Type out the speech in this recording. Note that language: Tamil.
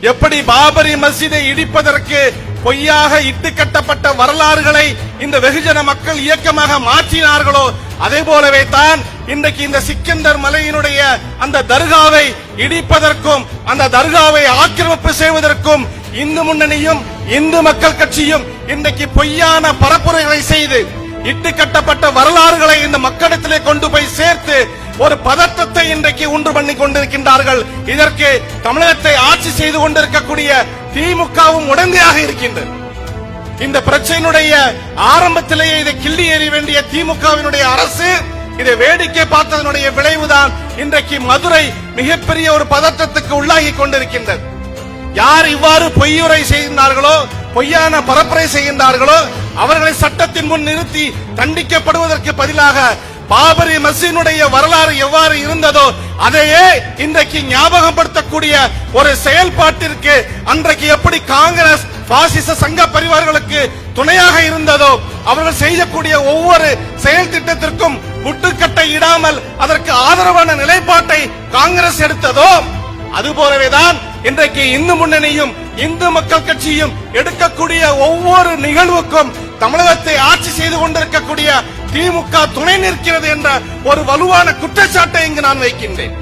எப்படி பாபரி மசிதை இடிப்பதற்கு பொய்யாக இட்டு கட்டப்பட்ட வரலாறுகளை இந்த வெகுஜன மக்கள் இயக்கமாக மாற்றினார்களோ அதே போலவே தான் இன்றைக்கு இந்த சிக்கந்தர் மலையினுடைய அந்த தர்காவை இடிப்பதற்கும் அந்த தர்காவை ஆக்கிரமிப்பு செய்வதற்கும் இந்து முன்னணியும் இந்து மக்கள் கட்சியும் இன்றைக்கு பொய்யான பரப்புரைகளை செய்து இட்டு கட்டப்பட்ட வரலாறுகளை இந்த மக்களிடத்திலே கொண்டு போய் சேர்த்து ஒரு பதற்றத்தை இன்றைக்கு உண்டு பண்ணி கொண்டிருக்கின்றார்கள். இதற்கு தமிழகத்தை ஆட்சி செய்து கொண்டிருக்கக்கூடிய திமுகவும் உடந்தையாக இருக்கின்றது. இந்த பிரச்சனையினுடைய ஆரம்பத்திலேயே இதை கிள்ளி எறிய வேண்டிய திமுகவினுடைய அரசு இதை வேடிக்கை பார்த்ததனுடைய விளைவுதான் இன்றைக்கு மதுரை மிகப்பெரிய ஒரு பதற்றத்துக்கு உள்ளாகி கொண்டிருக்கின்றது. யார் இவ்வாறு பொய்யுரை செய்கின்றார்களோ பொய்யான பரப்புரை செய்கின்றார்களோ அவர்களை சட்டத்தின் முன் நிறுத்தி தண்டிக்கப்படுவதற்கு பதிலாக பாபரி மசீனுடைய வரலாறு எவ்வாறு இருந்ததோ அதையே இன்றைக்கு ஞாபகப்படுத்தக்கூடிய ஒரு செயல்பாட்டிற்கு அன்றைக்கு எப்படி காங்கிரஸ் பாசிச சங்க பரிவார்களுக்கு துணையாக இருந்ததோ அவர்கள் செய்யக்கூடிய ஒவ்வொரு செயல் திட்டத்திற்கும் முட்டுக்கட்டை இடாமல் அதற்கு ஆதரவான நிலைப்பாட்டை காங்கிரஸ் எடுத்ததோ அதுபோலவேதான் இன்றைக்கு இந்து முன்னணியும் இந்து மக்கள் கட்சியும் எடுக்கக்கூடிய ஒவ்வொரு நிகழ்வுக்கும் தமிழகத்தை ஆட்சி செய்து கொண்டிருக்கக்கூடிய திமுக துணை நிற்கிறது என்ற ஒரு வலுவான குற்றச்சாட்டை இங்கு நான் வைக்கின்றேன்.